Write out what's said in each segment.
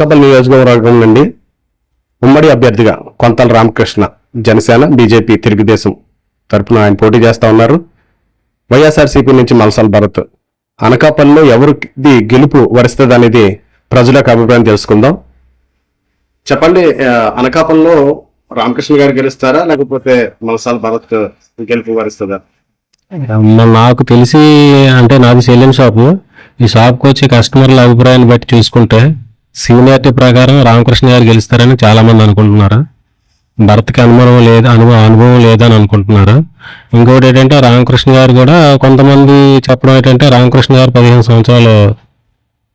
అనకాపల్లి నియోజకవర్గం నుండి ఉమ్మడి అభ్యర్థిగా కొంతల రామకృష్ణ జనసేన బీజేపీ తెలుగుదేశం తరపున ఆయన పోటీ చేస్తా ఉన్నారు. వైఎస్ఆర్సీపీ నుంచి మల్సాల్ భరత్. అనకాపల్లిలో ఎవరికి గెలుపు వరిస్తుంది అనేది ప్రజలకు అభిప్రాయం తెలుసుకుందాం. చెప్పండి అనకాపల్లిలో రామకృష్ణ గారు గెలుస్తారా? లేకపోతే మల్సాల్ భరత్ గెలుపు వరిస్తుందా? నాకు తెలిసి అంటే నాది సెలూన్ షాపు. ఈ షాప్కి వచ్చే కస్టమర్ల అభిప్రాయాన్ని బట్టి చూసుకుంటే సీనియారిటీ ప్రకారం రామకృష్ణ గారు గెలుస్తారని చాలామంది అనుకుంటున్నారు? భరత్కి అనుభవం లేదు అనుభవం అనుభవం లేదని అనుకుంటున్నారు? ఇంకోటి ఏంటంటే రామకృష్ణ గారు కూడా కొంతమంది చెప్పడం ఏంటంటే రామకృష్ణ గారు పదిహేను సంవత్సరాలు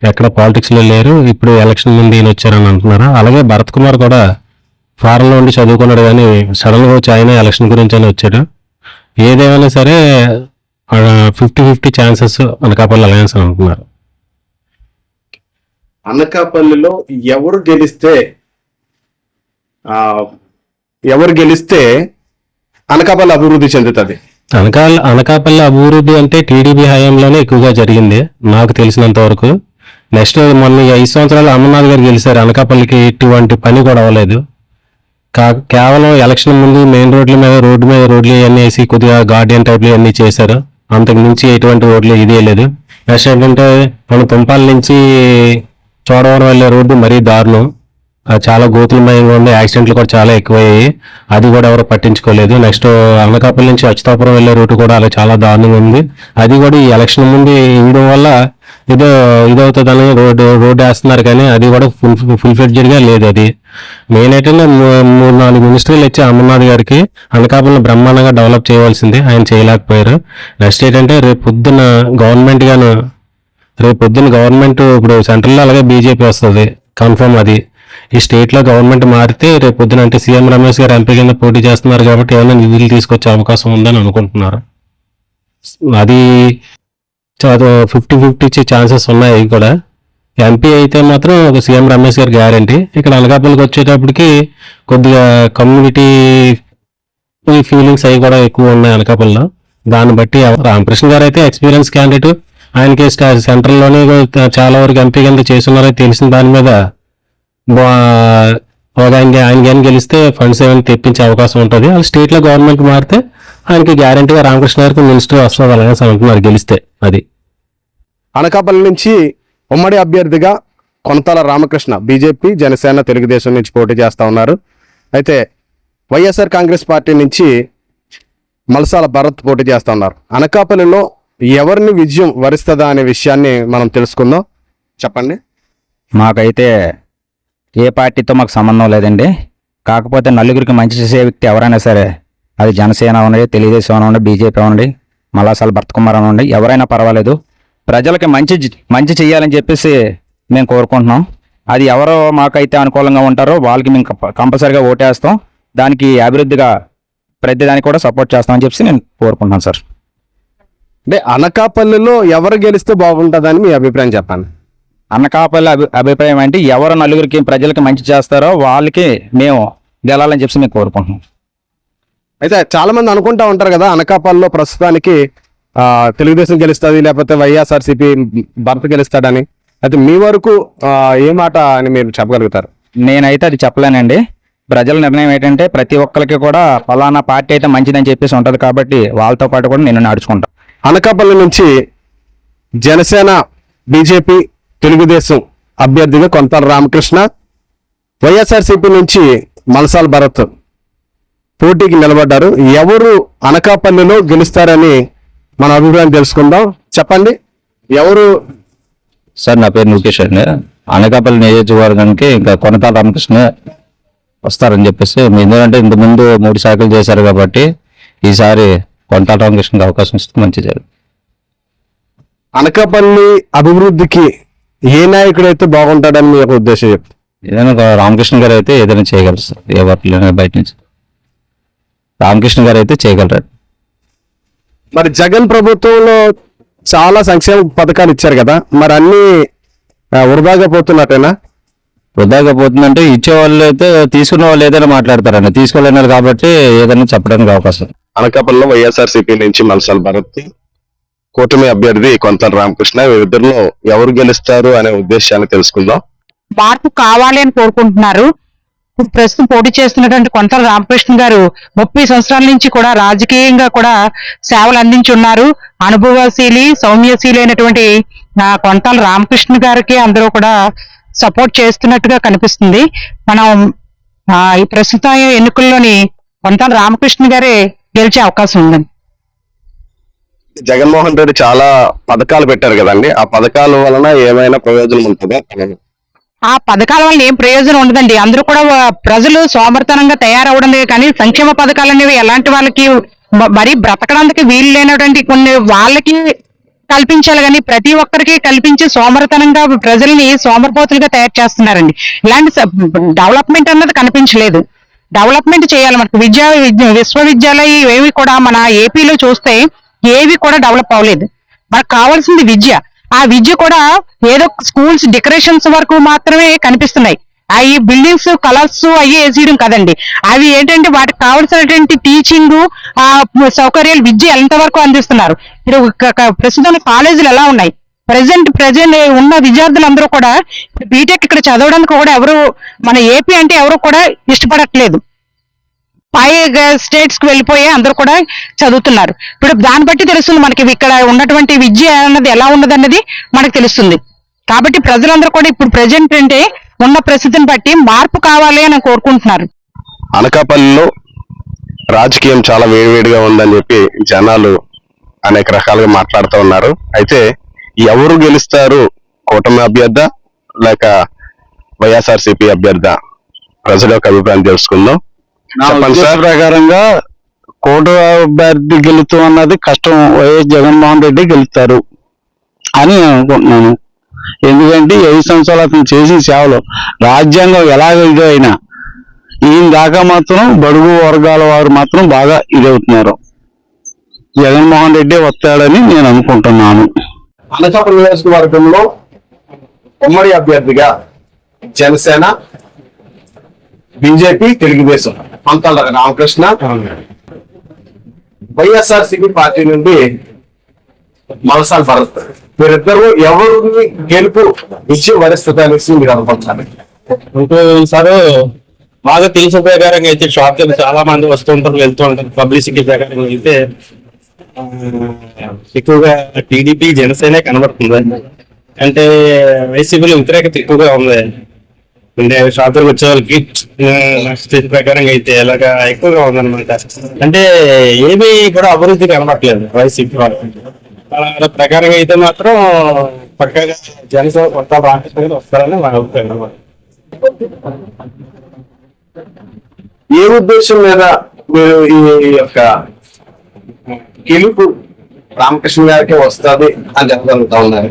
ఎక్కడ పాలిటిక్స్లో లేరు ఇప్పుడు ఎలక్షన్ ముందు ఈయన వచ్చారని అంటున్నారు? అలాగే భరత్ కుమార్ కూడా ఫారెన్లో ఉండి చదువుకున్నాడు కానీ సడన్గా వచ్చి ఆయన ఎలక్షన్ గురించి అని వచ్చాడు. ఏదేమైనా సరే fifty fifty chances Anakapalli alliance అని అంటున్నారు. అనకాపల్లిలో ఎవరు గెలిస్తే ఎవరు గెలిస్తే అనకాపల్లి అభివృద్ధి చెందుతుంది? అనకాల అనకాపల్లి అభివృద్ధి అంటే టీడీపీ హయాంలోనే ఎక్కువగా జరిగింది నాకు తెలిసినంత వరకు. నెక్స్ట్ మొన్న ఈ ఐదు సంవత్సరాలు అమర్నాథ్ గారు గెలిచారు అనకాపల్లికి ఇటువంటి పని కూడా అవ్వలేదు. కా కేవలం ఎలక్షన్ ముందు మెయిన్ రోడ్ల మీద రోడ్డు మీద రోడ్లు ఇవన్నీ వేసి కొద్దిగా గార్డెన్ టైప్లు ఇవన్నీ చేశారు. అంతకు మించి ఎటువంటి రోడ్లు ఇదే లేదు. నెక్స్ట్ ఏంటంటే మన తుంపాల నుంచి చోడవరం వెళ్ళే రోడ్డు మరీ దారుణం. చాలా గోతులమయంగా ఉంది యాక్సిడెంట్లు కూడా చాలా ఎక్కువయ్యాయి. అది కూడా ఎవరు పట్టించుకోలేదు. నెక్స్ట్ అనకాపల్లి నుంచి అచ్యుతాపురం వెళ్ళే రూట్ కూడా అలా చాలా దారుణంగా ఉంది. అది కూడా ఈ ఎలక్షన్ ముందు ఇవ్వడం వల్ల ఏదో ఇదవుతుందని రోడ్డు రోడ్డు వేస్తున్నారు కానీ అది కూడా ఫుల్ ఫుల్ ఫ్లెడ్జెడ్ లేదు అది. మెయిన్ అయితే మూ- మూడు నాలుగు మినిస్టర్లు ఇచ్చి అమర్నాథ్ గారికి అనకాపల్లిని బ్రహ్మాండంగా డెవలప్ చేయవలసింది. ఆయన చేయలేకపోయారు. నెక్స్ట్ ఏంటంటే రేపు పొద్దున గవర్నమెంట్ గాను రేపు పొద్దున్న గవర్నమెంట్ ఇప్పుడు సెంట్రల్లో అలాగే బీజేపీ వస్తుంది. కన్ఫర్మ్ అది. ఈ స్టేట్లో గవర్నమెంట్ మారితే రేపు పొద్దున అంటే సీఎం రమేష్ గారు ఎంపీ కింద పోటీ చేస్తున్నారు కాబట్టి ఏమైనా నిధులు తీసుకొచ్చే అవకాశం ఉందని అనుకుంటున్నారు. అది ఫిఫ్టీ ఫిఫ్టీ ఇచ్చే ఛాన్సెస్ ఉన్నాయి అవి కూడా ఎంపీ అయితే మాత్రం ఒక సీఎం రమేష్ గారు గ్యారంటీ ఇక్కడ అనకాపల్లికి వచ్చేటప్పటికి కొద్దిగా కమ్యూనిటీ ఫీలింగ్స్ అవి కూడా ఎక్కువ ఉన్నాయి అనకాపల్లిలో. దాన్ని బట్టి రామకృష్ణ గారు అయితే ఎక్స్పీరియన్స్ క్యాండిడేట్ ఆయనకి స్టా- చాలా వరకు ఎంపీ కింద చేస్తున్నారని తెలిసిన దాని మీద బా- ఆయన ఆయన కానీ గెలిస్తే ఫండ్స్ ఏమైనా తెప్పించే అవకాశం ఉంటుంది. అది స్టేట్లో గవర్నమెంట్ మారితే ఆయనకి గ్యారంటీగా రామకృష్ణ గారికి మినిస్టర్ వస్తుంది అలాగే అనుకున్నారు గెలిస్తే అది. అనకాపల్లి నుంచి ఉమ్మడి అభ్యర్థిగా కొనతాల రామకృష్ణ బీజేపీ జనసేన తెలుగుదేశం నుంచి పోటీ చేస్తా ఉన్నారు. అయితే వైఎస్ఆర్ కాంగ్రెస్ పార్టీ నుంచి మలసాల భరత్ పోటీ చేస్తూ ఉన్నారు. అనకాపల్లిలో ఎవరిని విజయం వరిస్తుందా అనే విషయాన్ని మనం తెలుసుకుందాం. చెప్పండి. మాకైతే ఏ పార్టీతో మాకు సంబంధం లేదండి. కాకపోతే నలుగురికి మంచి చేసే వ్యక్తి ఎవరైనా సరే అది జనసేన అనండి తెలుగుదేశం అనండి బీజేపీ అనండి మలాసాల భర్తకుమార్ అనండి ఎవరైనా పర్వాలేదు. ప్రజలకి మంచి మంచి చేయాలని చెప్పేసి మేము కోరుకుంటున్నాం. అది ఎవరో మాకైతే అనుకూలంగా ఉంటారో వాళ్ళకి మేము కంప- కంపల్సరిగా ఓటేస్తాం. దానికి అభివృద్ధిగా ప్రతిదానికి కూడా సపోర్ట్ చేస్తామని చెప్పేసి నేను కోరుకుంటున్నాను సార్. అంటే అనకాపల్లిలో ఎవరు గెలిస్తే బాగుంటుందని మీ అభిప్రాయం చెప్పండి. అనకాపల్లి అభి అభిప్రాయం అంటే ఎవరు నలుగురికి ప్రజలకి మంచి చేస్తారో వాళ్ళకి మేము గెలాలని చెప్పి మేము కోరుకుంటున్నాం. అయితే చాలా మంది అనుకుంటా ఉంటారు కదా అనకాపల్లిలో ప్రస్తుతానికి ఆ, తెలుగుదేశం గెలుస్తుంది లేకపోతే వైఎస్ఆర్సీపీ భరత్ గెలుస్తాడని. అయితే మీ వరకు ఆ, ఏ మాట అని మీరు చెప్పగలుగుతారు? నేనైతే అది చెప్పలేనండి. ప్రజల నిర్ణయం ఏంటంటే ప్రతి ఒక్కరికి కూడా ఫలానా పార్టీ అయితే మంచిదని చెప్పేసి ఉంటది కాబట్టి వాళ్ళతో పాటు కూడా నేను నడుచుకుంటాను అనకాపల్లి నుంచి జనసేన బీజేపీ తెలుగుదేశం అభ్యర్థిగా కొంత రామకృష్ణ వైఎస్ఆర్సీపీ నుంచి మల్సాల్ భరత్ పోటీకి నిలబడ్డారు. ఎవరు అనకాపల్లిలో గెలుస్తారని మన అభిప్రాయం తెలుసుకుందాం. చెప్పండి. ఎవరు? సార్ నా పేరు ముఖేష్ అండి. అనకాపల్లి నియోజకవర్గానికి ఇంకా కొనతాల రామకృష్ణ వస్తారని చెప్పేసి ఎందుకంటే ఇంత ముందు మూడు శాఖలు చేశారు కాబట్టి ఈసారి కొనతాల రామకృష్ణకి అవకాశం ఇస్తే మంచిది అనకాపల్లి అభివృద్ధికి ఏ నాయకుడైతే బాగుంటాడని మీ యొక్క ఉద్దేశం చెప్పు. ఏదైనా రామకృష్ణ గారు అయితే ఏదైనా చేయగలరు సార్ ఏ వర్క్లైనా బయట నుంచి. రామకృష్ణ గారు అయితే చేయగలరు. మరి జగన్ ప్రభుత్వంలో చాలా సంక్షేమ పథకాలు ఇచ్చారు కదా మరి అన్ని వృధాగా పోతున్నట్టేనా? వృధాగా పోతుందంటే ఇచ్చే వాళ్ళు అయితే తీసుకున్న వాళ్ళు ఏదైనా మాట్లాడతారండి. తీసుకోలేనారు కాబట్టి ఏదైనా చెప్పడానికి అవకాశం. అనకాపల్లిలో వైఎస్ఆర్సీపీ నుంచి మల్సాల్ భరత్ కూటమి అభ్యర్థి కొంతల రామకృష్ణ వీరిద్దరిలో ఎవరు గెలుస్తారు అనే ఉద్దేశాన్ని తెలుసుకుందాం. మార్పు కావాలి అని కోరుకుంటున్నారు. ప్రస్తుతం పోటీ చేస్తున్నటువంటి కొంతల రామకృష్ణ గారు ముప్పై సంవత్సరాల నుంచి కూడా రాజకీయంగా కూడా సేవలు అందించి ఉన్నారు. అనుభవశీలి సౌమ్యశీలి అయినటువంటి కొంతల రామకృష్ణ గారికి అందరూ కూడా సపోర్ట్ చేస్తున్నట్టుగా కనిపిస్తుంది. మనం ఈ ప్రస్తుత ఎన్నికల్లోని కొంతల రామకృష్ణ గారే గెలిచే అవకాశం ఉందండి. జగన్మోహన్ రెడ్డి చాలా పథకాలు పెట్టారు కదండి. ఆ పథకాల వలన ఏమైనా ప్రయోజనం ఉంటుందా? ఆ పథకాల వల్ల ఏం ప్రయోజనం ఉండదండి. అందరూ కూడా ప్రజలు సోమర్తనంగా తయారవడం లేదు కానీ సంక్షేమ పథకాలు అనేవి ఎలాంటి వాళ్ళకి మరి బ్రతకడానికి వీలు లేనటువంటి కొన్ని వాళ్ళకి కల్పించాలి కానీ ప్రతి ఒక్కరికి కల్పించి సోమరతనంగా ప్రజల్ని సోమరపోతులుగా తయారు చేస్తున్నారండి. ఇలాంటి డెవలప్మెంట్ అన్నది కనిపించలేదు. డెవలప్మెంట్ చేయాలి మనకు. విద్యా విద్య- విశ్వవిద్యాలయం ఏవి కూడా మన ఏపీలో చూస్తే ఏవి కూడా డెవలప్ అవ్వలేదు. మనకు కావాల్సింది విద్య. ఆ విద్య కూడా ఏదో స్కూల్స్ డెకరేషన్స్ వరకు మాత్రమే కనిపిస్తున్నాయి. అవి బిల్డింగ్స్ కలర్స్ అవి వేసేయడం కదండి. అవి ఏంటంటే వాటికి కావాల్సినటువంటి టీచింగ్ ఆ సౌకర్యాలు విద్య ఎంతవరకు అందిస్తున్నారు. ఇప్పుడు ప్రస్తుతం కాలేజీలు ఎలా ఉన్నాయి? ప్రజెంట్ ప్రజెంట్ ఉన్న విద్యార్థులందరూ కూడా బీటెక్ ఇక్కడ చదవడానికి కూడా ఎవరు మన ఏపీ అంటే ఎవరు కూడా ఇష్టపడట్లేదు. పై స్టేట్స్కి వెళ్ళిపోయి అందరూ కూడా చదువుతున్నారు. ఇప్పుడు దాన్ని బట్టి తెలుస్తుంది మనకి ఇక్కడ ఉన్నటువంటి విద్య అన్నది ఎలా ఉన్నదన్నది మనకు తెలుస్తుంది. కాబట్టి ప్రజలందరూ కూడా ఇప్పుడు ప్రజెంట్ అంటే ఉన్న పరిస్థితిని బట్టి మార్పు కావాలి అని కోరుకుంటున్నారు. అనకాపల్లిలో రాజకీయం చాలా వేడివేడిగా ఉందని చెప్పి జనాలు అనేక రకాలుగా మాట్లాడుతూ ఉన్నారు. అయితే ఎవరు గెలుస్తారు? కూటమి అభ్యర్థ లేక వైఎస్ఆర్సీపీ అభ్యర్థ? ప్రజల యొక్క అభిప్రాయం తెలుసుకుందాం. ప్రకారంగా కోట అభ్యర్థి గెలుతూ అన్నది కష్టం. వైఎస్ జగన్మోహన్ రెడ్డి గెలుస్తారు అని నేను అనుకుంటున్నాను. ఎందుకంటే ఐదు సంవత్సరాలు అతను చేసిన సేవలు రాజ్యాంగం ఎలాగ ఇదైనా ఈయన దాకా మాత్రం బడుగు వర్గాల వారు మాత్రం బాగా ఇదవుతున్నారు. జగన్మోహన్ రెడ్డి వస్తాడని నేను అనుకుంటున్నాను. అనకాపల్లి నియోజకవర్గంలో ఉమ్మడి అభ్యర్థిగా Janasena BJP Telugu Desam. Pantala Ramakrishna. YSR CP party నుండి మలసాల్ భరత్. వీరిద్దరు ఎవరిని గెలుపు ఇచ్చి వరిస్తుంది అనేసి మీరు అనుకుంటున్నారు సార్ బాగా తెలిసిన ప్రకారంగా అయితే షాప్ చాలా మంది వస్తుంటారు వెళ్తూ ఉంటారు పబ్లిసిటీ ప్రకారంగా అయితే. ఎక్కువగా టీడీపీ జనసేన కనబడుతుంది. అంటే వైసీపీలో వ్యతిరేకత ఎక్కువగా ఉంది. అంటే షాప్ వచ్చే వాళ్ళకి ప్రకారంగా అయితే ఇలాగా ఎక్కువగా ఉందన్నమాట. అంటే ఏమీ కూడా అభివృద్ధి కనబడట్లేదు వైసీపీ వాళ్ళకి అలా ప్రకారంగా అయితే మాత్రం పక్కగా జనసేన కొత్త రామకృష్ణ వస్తారని మా అభిప్రాయం అన్నమాట. ఏ ఉద్దేశం మీద మీరు ఈ యొక్క గెలుపు రామకృష్ణ గారికి వస్తుంది అని చెప్పగలుగుతా ఉన్నారు.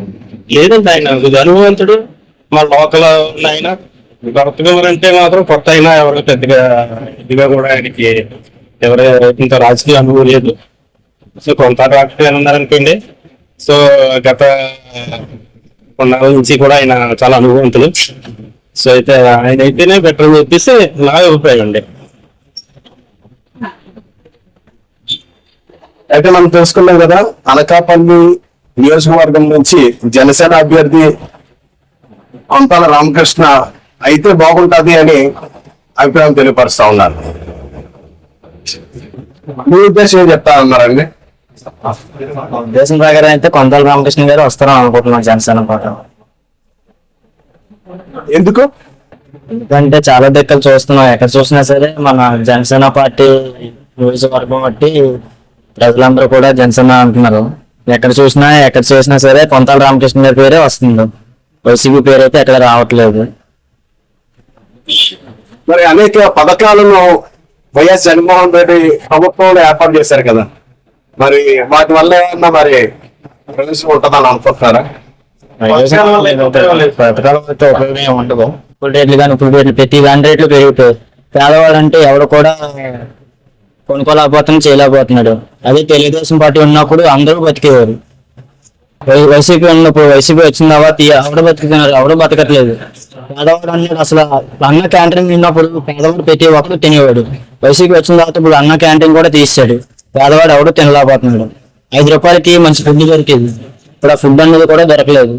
లేదండి ఆయన కొద్దిగా అనుభవంతుడు మా లోకల్ ఉన్న ఆయన భరత్ అంటే మాత్రం కొత్త అయినా ఎవరు పెద్దగా ఇదిగా కూడా ఆయనకి ఎవరు ఇంత రాజకీయ అనుభవం లేదు. సో కొంత రాజకీయాలు ఉన్నారనుకోండి సో గత కొన్నాళ్ళ నుంచి కూడా ఆయన చాలా అనుభవంతులు. సో అయితే ఆయన అయితేనే బెటర్ అని చెప్పేసి నా అభిప్రాయం అండి. అయితే మనం తెలుసుకున్నాం కదా అనకాపల్లి నియోజకవర్గం నుంచి జనసేన అభ్యర్థి కొంతాల రామకృష్ణ అయితే బాగుంటది అని అభిప్రాయం తెలియపరుస్తా ఉన్నారు. మీ ఉద్దేశం ఏం చెప్తా ఉన్నారండి? ఉద్దేశం ప్రకారం అయితే కొందల రామకృష్ణ గారు వస్తారని అనుకుంటున్నాను జనసేన పార్టీ. ఎందుకు? ఎందుకంటే చాలా దిక్కలు చూస్తున్నాం ఎక్కడ చూసినా సరే మన జనసేన పార్టీ నియోజకవర్గం బట్టి ప్రజలందరూ కూడా జనసేన అంటున్నారు. ఎక్కడ చూసినా ఎక్కడ చేసినా సరే కొంతాల రామకృష్ణ గారి పేరే వస్తుంది. వైసీపీ పేరు అయితే ఎక్కడ రావట్లేదు. మరి అనేక పథకాలను వైఎస్ జగన్మోహన్ రెడ్డి ప్రభుత్వంలో ఏర్పాటు చేశారు కదా. మరి వాటి వల్ల ఏమన్నా మరి ప్రవేశం ఉంటుందని అనుకుంటున్నారా? ఉండదు. ఇప్పుడు రేట్లు కానీ ఇప్పుడు రేట్లు ప్రతి దాని రేట్లు పెరుగుతాయి పేదవాడు అంటే ఎవడు కూడా కొనుక్కోలేకపోతున్నాడు చేయలేకపోతున్నాడు. అదే తెలుగుదేశం పార్టీ ఉన్నప్పుడు అందరూ బతికేవారు. వైసీపీ ఉన్నప్పుడు వైసీపీ వచ్చిన తర్వాత ఎవడ బతుకుతున్నారు ఎవడో బతకట్లేదు. పేదవాడు అన్నాడు అసలు అన్న క్యాంటీన్ ఉన్నప్పుడు పేదవాడు ప్రతి ఒక్కరు తినేవాడు. వైసీపీ వచ్చిన తర్వాత ఇప్పుడు అన్న క్యాంటీన్ కూడా తీసాడు పేదవాడు ఎవడో తినలేకపోతున్నాడు. ఐదు రూపాయలకి మంచి ఫుడ్ దొరికేది. ఇప్పుడు ఆ ఫుడ్ అనేది కూడా దొరకలేదు.